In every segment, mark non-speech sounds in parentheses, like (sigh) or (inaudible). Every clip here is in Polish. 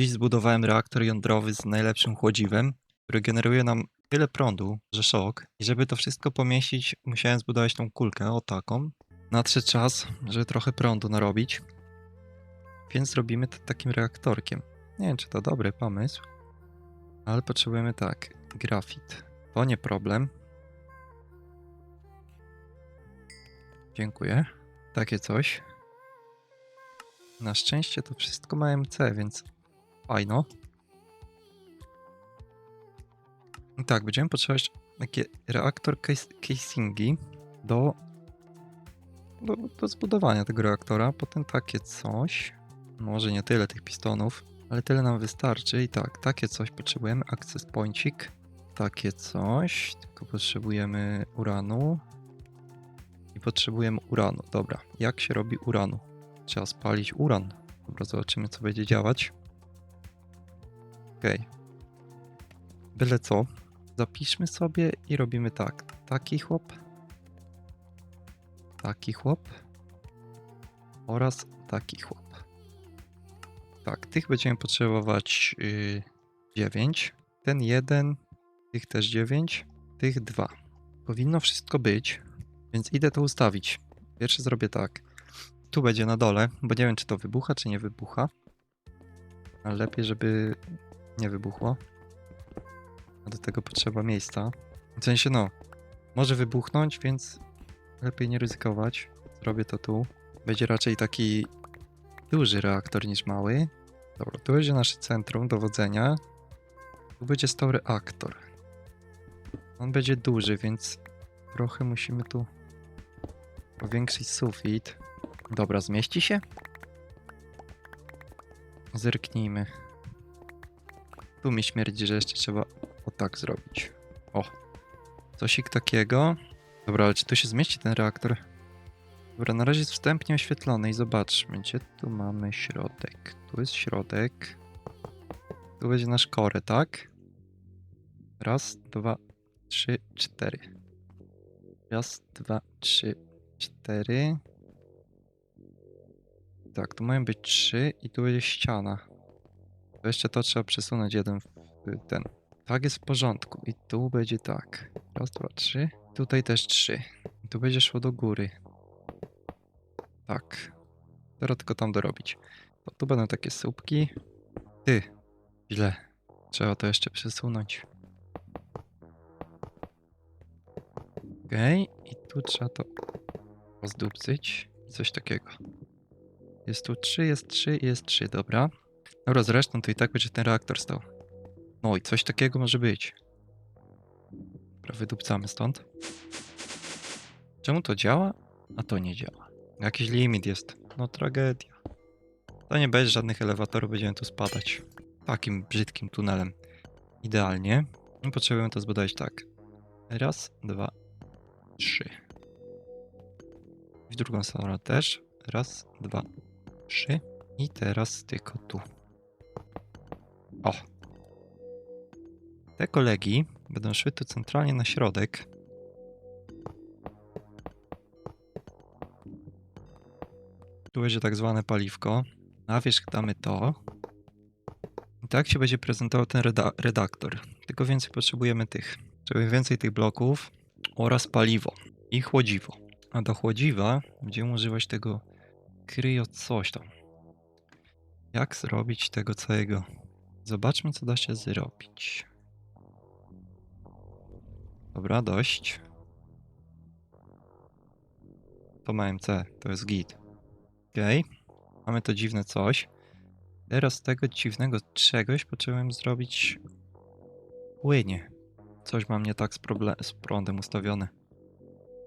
Dziś zbudowałem reaktor jądrowy z najlepszym chłodziwem, który generuje nam tyle prądu, że szok. I żeby to wszystko pomieścić, musiałem zbudować tą kulkę, o taką. Nadszedł czas, żeby trochę prądu narobić. Więc zrobimy to takim reaktorkiem. Nie wiem, czy to dobry pomysł, ale potrzebujemy tak, grafit. To nie problem. Dziękuję. Takie coś. Na szczęście to wszystko ma MC, więc fajno. I tak, będziemy potrzebować takie reaktor case casingi do, do, do zbudowania tego reaktora. Potem takie coś. Może nie tyle tych pistonów, ale tyle nam wystarczy. I tak, takie coś potrzebujemy. Access pointik. Takie coś. Tylko potrzebujemy uranu. I potrzebujemy uranu. Dobra, jak się robi uranu? Trzeba spalić uran. Dobra, zobaczymy co będzie działać. Okej. Byle co. Zapiszmy sobie i robimy tak. Taki chłop. Taki chłop. Oraz taki chłop. Tak, tych będziemy potrzebować 9. Ten jeden, tych też 9, tych dwa. Powinno wszystko być, więc idę to ustawić. Pierwszy zrobię tak. Tu będzie na dole, bo nie wiem czy to wybucha, czy nie wybucha. Ale lepiej, żeby nie wybuchło. A do tego potrzeba miejsca. W sensie no, może wybuchnąć, więc lepiej nie ryzykować. Zrobię to tu. Będzie raczej taki duży reaktor niż mały. Dobra, tu będzie nasze centrum dowodzenia. Tu będzie stał reaktor. On będzie duży, więc trochę musimy tu powiększyć sufit. Dobra, zmieści się? Zerknijmy. Tu mi śmierdzi, że jeszcze trzeba o tak zrobić. O. Cosik takiego. Dobra, ale czy tu się zmieści ten reaktor? Dobra, na razie jest wstępnie oświetlony i zobaczmy, gdzie tu mamy środek. Tu jest środek. Tu będzie nasz core, tak? Raz, dwa, trzy, cztery. Raz, dwa, trzy, cztery. Tak, tu mają być trzy i tu będzie ściana. To jeszcze to trzeba przesunąć jeden w w ten. Tak jest w porządku. I tu będzie tak. Raz, dwa, trzy. Tutaj też trzy. I tu będzie szło do góry. Tak. Teraz tylko tam dorobić. To tu będą takie słupki. Ty. Źle. Trzeba to jeszcze przesunąć. Okej. I tu trzeba to rozdupcyć. Coś takiego. Jest tu 3, jest 3 i jest 3, dobra. Dobra, zresztą to i tak będzie ten reaktor stał. No i coś takiego może być. Dobra, wydupcamy stąd. Czemu to działa, a to nie działa? Jakiś limit jest. No tragedia. To nie bez żadnych elewatorów będziemy tu spadać. Takim brzydkim tunelem. Idealnie. I potrzebujemy to zbudować tak. Raz, dwa, trzy. W drugą stronę też. Raz, dwa, trzy. I teraz tylko tu. O. Te kolegi będą szły tu centralnie na środek. Tu będzie tak zwane paliwko. Na wierzch damy to. I tak się będzie prezentował ten reda redaktor. Tylko więcej potrzebujemy tych. Potrzebujemy więcej tych bloków oraz paliwo i chłodziwo. A do chłodziwa będziemy używać tego kryo coś tam. Jak zrobić tego całego? Zobaczmy, co da się zrobić. Dobra, dość. To ma MC, to jest git. Okej. Mamy to dziwne coś. Teraz tego dziwnego czegoś potrzebujemy zrobić płynie. Coś mam nie tak z, z prądem ustawione.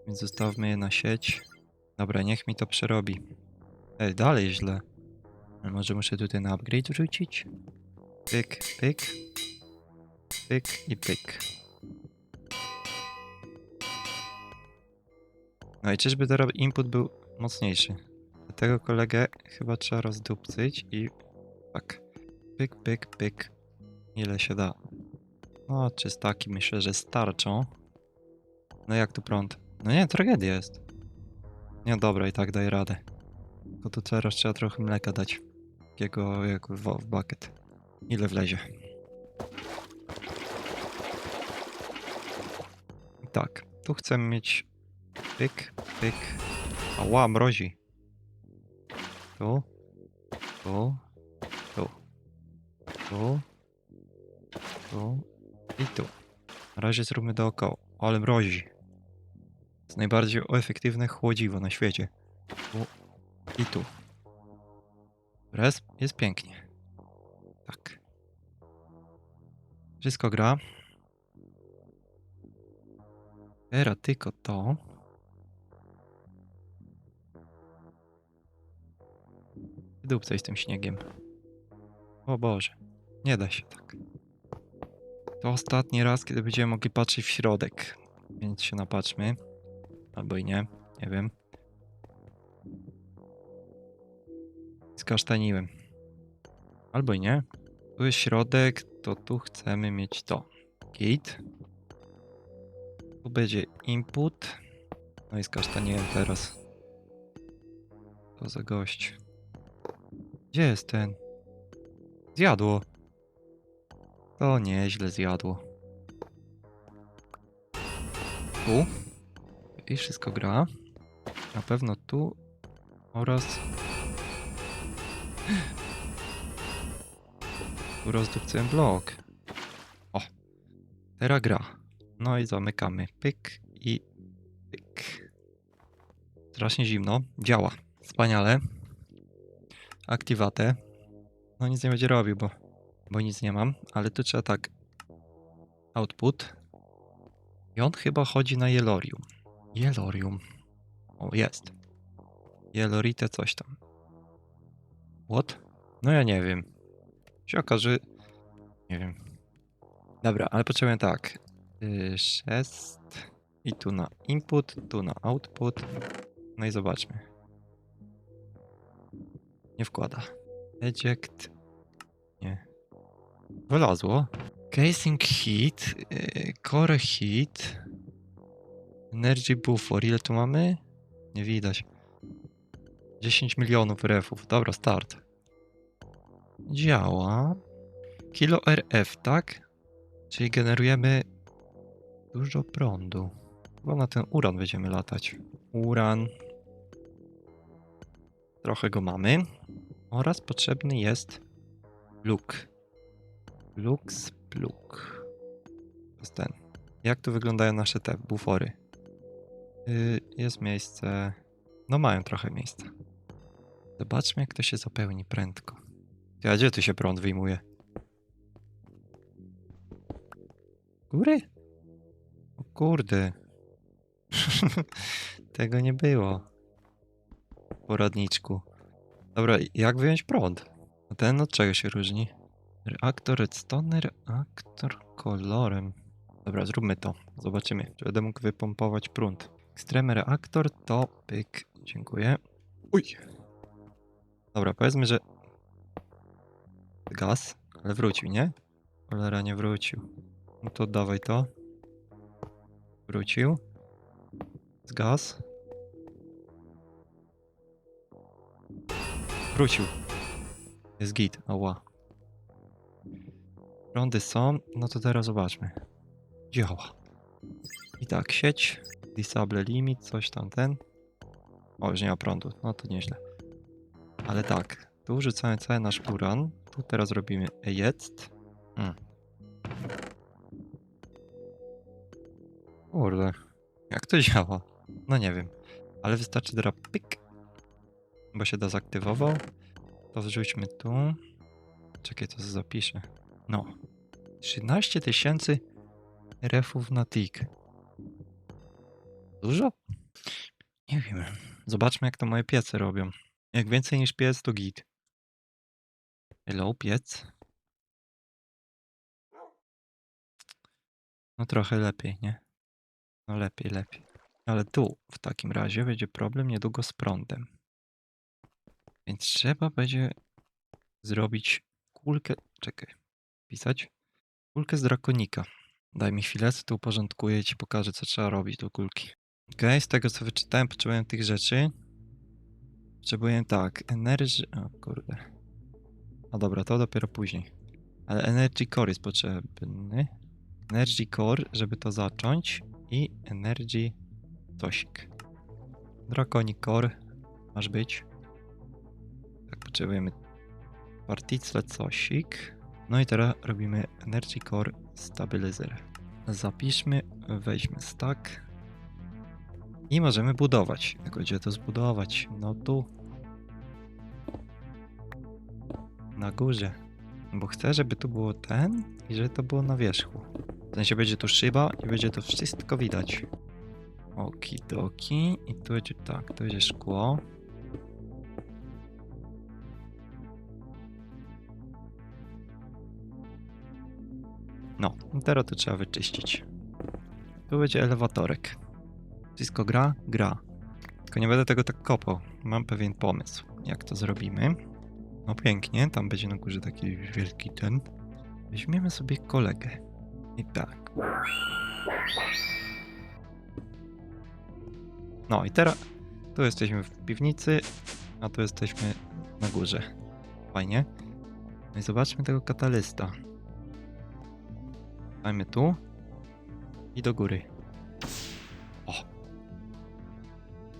Więc zostawmy je na sieć. Dobra, niech mi to przerobi. Ej, dalej źle. Ale może muszę tutaj na upgrade wrzucić? Pyk, pyk. Pyk i pyk. No i czyżby teraz input był mocniejszy? Tego kolegę chyba trzeba rozdupcyć i tak. Pyk, pyk, pyk. Ile się da. No, czystaki myślę, że starczą. No jak tu prąd? No nie, tragedia jest. Nie, dobra, i tak daję radę. Tylko tu teraz trzeba trochę mleka dać. Takiego jak w, w bucket. Ile wlezie? Tak, tu chcemy mieć pyk, pyk. Ała, mrozi. Tu, tu, tu, tu, tu i tu. Na razie zróbmy dookoła, ale mrozi. To jest najbardziej efektywne chłodziwo na świecie. Tu i tu. Teraz jest pięknie. Tak. Wszystko gra. Teraz tylko to. Dupcaj z tym śniegiem. O Boże, nie da się tak. To ostatni raz, kiedy będziemy mogli patrzeć w środek. Więc się napatrzmy. Albo i nie, nie wiem. Skasztaniłem. Albo i nie. Tu środek, to tu chcemy mieć to. Git. Tu będzie input. No i skasztaniłem teraz. To za gość. Gdzie jest ten? Zjadło. To nieźle zjadło. Tu. I wszystko gra. Na pewno tu. Oraz... Tu rozdupcyłem blok. O. Teraz gra. No i zamykamy. Pyk i pyk. Strasznie zimno. Działa. Wspaniale. Aktywatę. No nic nie będzie robił, bo, bo nic nie mam. Ale tu trzeba tak. Output. I on chyba chodzi na Jelorium. Jelorium. O, jest. Jelorite coś tam. What? No ja nie wiem. Się okaże... Nie wiem. Dobra, ale potrzebuję tak. Yy, 6. I tu na input, tu na output. No i zobaczmy. Nie wkłada. Eject. Nie. Wylazło. Casing heat. Yy, core heat. Energy buffer. Ile tu mamy? Nie widać. 10 milionów refów. Dobra, start. Działa. Kilo RF, tak? Czyli generujemy dużo prądu. Chyba na ten uran będziemy latać. Uran. Trochę go mamy. Oraz potrzebny jest luk. Lux pluk. To jest ten. Jak tu wyglądają nasze te bufory? Yy, jest miejsce. No mają trochę miejsca. Zobaczmy jak to się zapełni prędko. Gdzie tu się prąd wyjmuje? Góry? O kurde. (laughs) Tego nie było. Poradniczku. Dobra, jak wyjąć prąd? A ten od czego się różni? Reaktor redstone, reaktor kolorem. Dobra, zróbmy to. Zobaczymy. Czy będę mógł wypompować prąd. Extreme reaktor to pyk. Dziękuję. Uj. Dobra, powiedzmy, że gaz, ale wrócił, nie? Cholera nie wrócił. No to dawaj to. Wrócił. Z gaz. Wrócił. Jest git, ała. Prądy są, no to teraz zobaczmy. Działa. I tak, sieć, disable limit, coś tam ten. O, już nie ma prądu, no to nieźle. Ale tak, tu rzucamy cały nasz uran. Tu teraz robimy eject. Hmm. Kurde, jak to działa? No nie wiem, ale wystarczy teraz pyk, bo się dezaktywował. To wrzućmy tu. Czekaj, to zapiszę. No. 13 tysięcy refów na tick. Dużo? Nie wiem. Zobaczmy, jak to moje piece robią. Jak więcej niż piec, to git. Hello, piec. No trochę lepiej, nie? No lepiej, lepiej. Ale tu w takim razie będzie problem niedługo z prądem. Więc trzeba będzie zrobić kulkę. Czekaj. Pisać? Kulkę z drakonika. Daj mi chwilę, co tu uporządkuję i ci pokażę, co trzeba robić do kulki. Okej, z tego co wyczytałem, potrzebuję tych rzeczy. Potrzebuję tak, energii. O kurde. A dobra, to dopiero później. Ale Energy Core jest potrzebny. Energy Core, żeby to zacząć. I Energy Tosik. Draconic Core masz być. Tak, potrzebujemy Particle Cosik. No i teraz robimy Energy Core Stabilizer. Zapiszmy, weźmy stack. I możemy budować. Jak gdzie to zbudować? No tu. Na górze. Bo chcę, żeby tu było ten i żeby to było na wierzchu. W sensie będzie tu szyba i będzie to wszystko widać. Okidoki. I tu będzie tak, tu będzie szkło. No, teraz to trzeba wyczyścić. Tu będzie elewatorek. Wszystko gra? Gra. Tylko nie będę tego tak kopał. Mam pewien pomysł, jak to zrobimy. No pięknie, tam będzie na górze taki wielki ten. Weźmiemy sobie kolegę. I tak. No i teraz tu jesteśmy w piwnicy, a tu jesteśmy na górze. Fajnie. No i zobaczmy tego katalysta. Dajmy tu i do góry. O!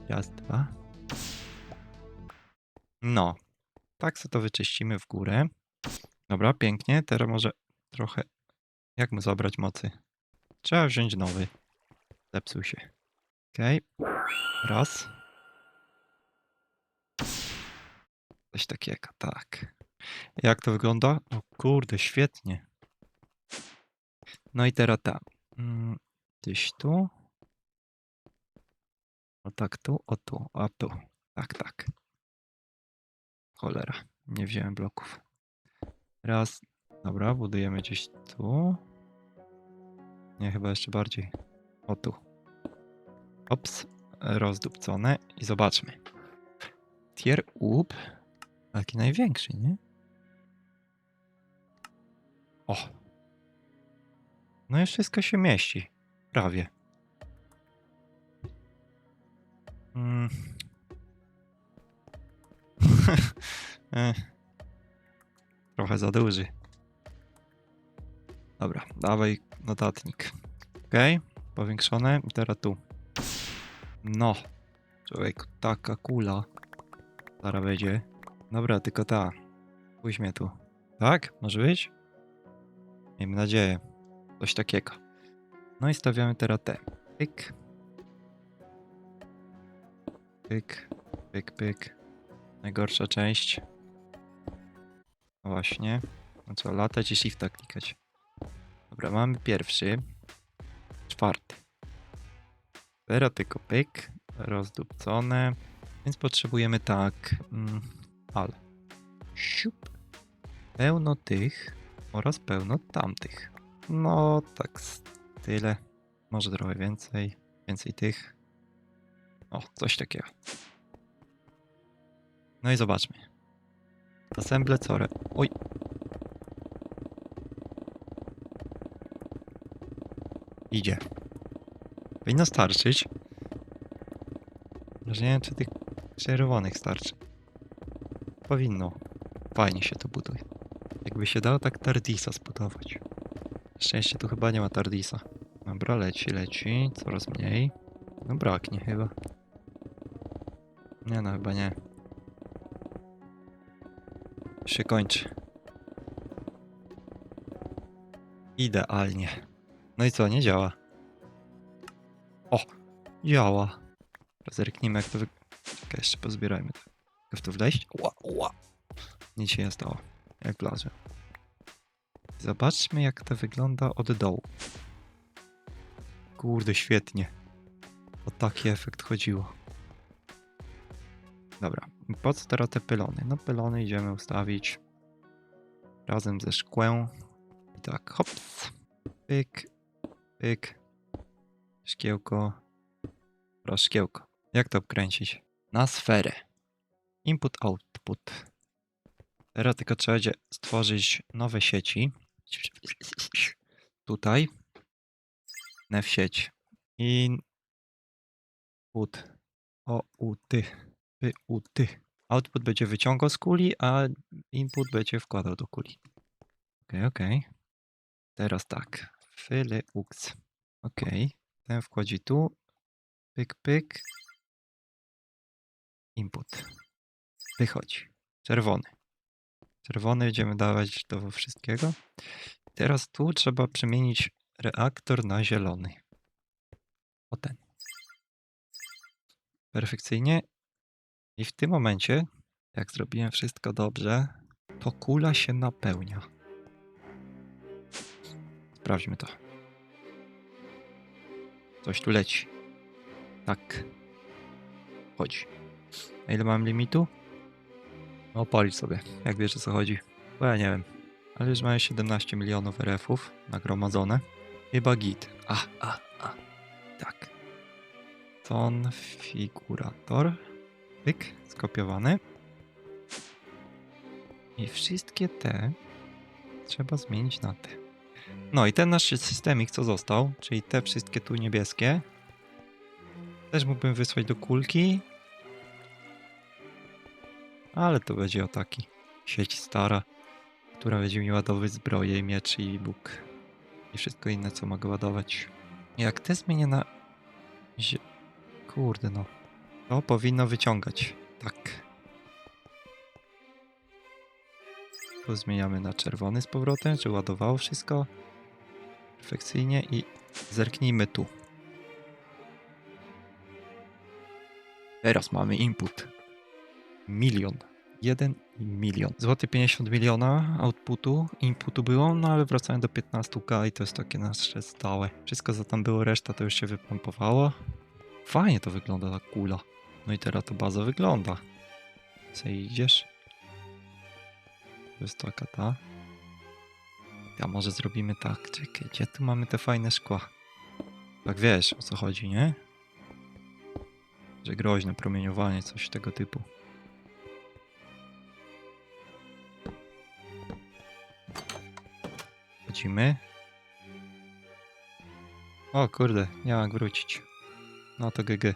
Raz, dwa. No, tak sobie to wyczyścimy w górę. Dobra, pięknie. Teraz może trochę. Jak mu zabrać mocy? Trzeba wziąć nowy. Zepsuł się. Okej. Raz. Coś takiego, tak. Jak to wygląda? O kurde, świetnie. No i teraz tam. Mm, Gdzieś tu. O tak tu, o tu, a tu. Tak, tak. Cholera, nie wziąłem bloków. Raz. Dobra, budujemy gdzieś tu. Nie, chyba jeszcze bardziej. O tu. Ops, rozdupcone i zobaczmy. Tier up. Taki największy, nie? O. No i wszystko się mieści. Prawie. Mm. (laughs) Eh. Trochę za duży. Dobra, dawaj notatnik. Ok, powiększone. I teraz tu. No. Człowieku, taka kula. Zaraz będzie. Dobra, tylko ta. Pójdź mnie tu. Tak? Może być? Miejmy nadzieję. Coś takiego. No i stawiamy teraz te. Pyk. Pyk, pyk, pyk. Najgorsza część. Właśnie. No co, latać i shifta klikać. Dobra, mamy pierwszy. Czwarty. Teraz tylko pyk. Rozdupcone. Więc potrzebujemy tak. Mm, ale. Siup. Pełno tych oraz pełno tamtych. No, tak tyle. Może trochę więcej. Więcej tych. O, coś takiego. No i zobaczmy. Assemble core. Oj. Idzie. Powinno starczyć. Że nie wiem, czy tych czerwonych starczy. Powinno. Fajnie się to buduje. Jakby się dało tak Tardisa zbudować. Szczęście tu chyba nie ma Tardisa. Dobra, leci, leci. Coraz mniej. No braknie chyba. Nie no, chyba nie. Się kończy. Idealnie. No i co, nie działa? O! Działa. Zerknijmy jak to wy... Czekaj, jeszcze pozbierajmy to. Jak w to wleźć? Ła, ła. Nic się nie stało. Jak wlazłem. Zobaczmy jak to wygląda od dołu. Kurde, świetnie. O taki efekt chodziło. Dobra, i po co teraz te pylony? No pylony idziemy ustawić razem ze szkłem. I tak, hops, pyk, pyk, szkiełko oraz szkiełko. Jak to obkręcić? Na sferę. Input, output. Teraz tylko trzeba będzie stworzyć nowe sieci. Tutaj. Nef sieć. Input. O, u, ty. Py, u, ty. Output będzie wyciągał z kuli, a input będzie wkładał do kuli. Okej, okej. Teraz tak. Fyleux. Okej. Ten wchodzi tu. Pyk, pyk. Input. Wychodzi. Czerwony. Czerwony będziemy dawać do wszystkiego. Teraz tu trzeba przemienić reaktor na zielony. O ten. Perfekcyjnie. I w tym momencie, jak zrobiłem wszystko dobrze, to kula się napełnia. Sprawdźmy to. Coś tu leci. Tak. Chodzi. A ile mam limitu? No policz sobie, jak wiesz o co chodzi. Bo ja nie wiem. Ale już mamy 17 milionów RF-ów nagromadzone. Chyba git. A, a, a. Tak. Konfigurator. Pyk, skopiowany. I wszystkie te trzeba zmienić na te. No i ten nasz systemik, co został, czyli te wszystkie tu niebieskie, też mógłbym wysłać do kulki, ale to będzie o taki sieć stara, która będzie mi ładować zbroję, miecz i łuk i wszystko inne, co mogę ładować. Jak te zmienię na... Kurde no. To powinno wyciągać. Tak. Tu zmieniamy na czerwony z powrotem, czy ładowało wszystko perfekcyjnie i zerknijmy tu. Teraz mamy input. Milion. Jeden milion. Złoty 50 miliona outputu, inputu było, no ale wracamy do 15k i to jest takie nasze stałe. Wszystko co tam było, reszta to już się wypompowało. Fajnie to wygląda ta kula. No i teraz to baza wygląda. Co idziesz? To jest taka ta. A może zrobimy tak, czekaj, gdzie tu mamy te fajne szkła? Tak wiesz o co chodzi, nie? Że groźne promieniowanie, coś tego typu. Chodzimy. O kurde, nie jak wrócić. No to GG.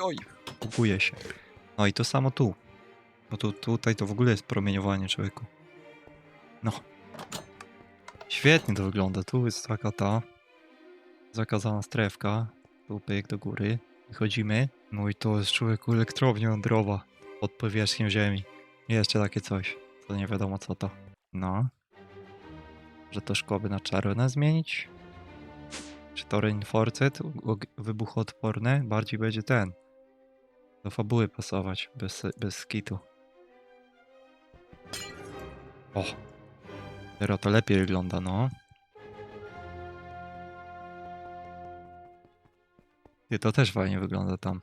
Oj, oj, się. No i to samo tu. Bo tu, tutaj to w ogóle jest promieniowanie człowieku. No. Świetnie to wygląda. Tu jest taka ta zakazana strefka. Tu pyk do góry. Wychodzimy. No i to jest człowieku elektrownia jądrowa pod powierzchnią ziemi. I jeszcze takie coś. To nie wiadomo co to. No. Że to szkło by na czerwone zmienić? Czy to reinforced, og- wybuchoodporne? Bardziej będzie ten. Do fabuły pasować, bez, bez skitu. O! Teraz to lepiej wygląda, no. Ty, to też fajnie wygląda tam.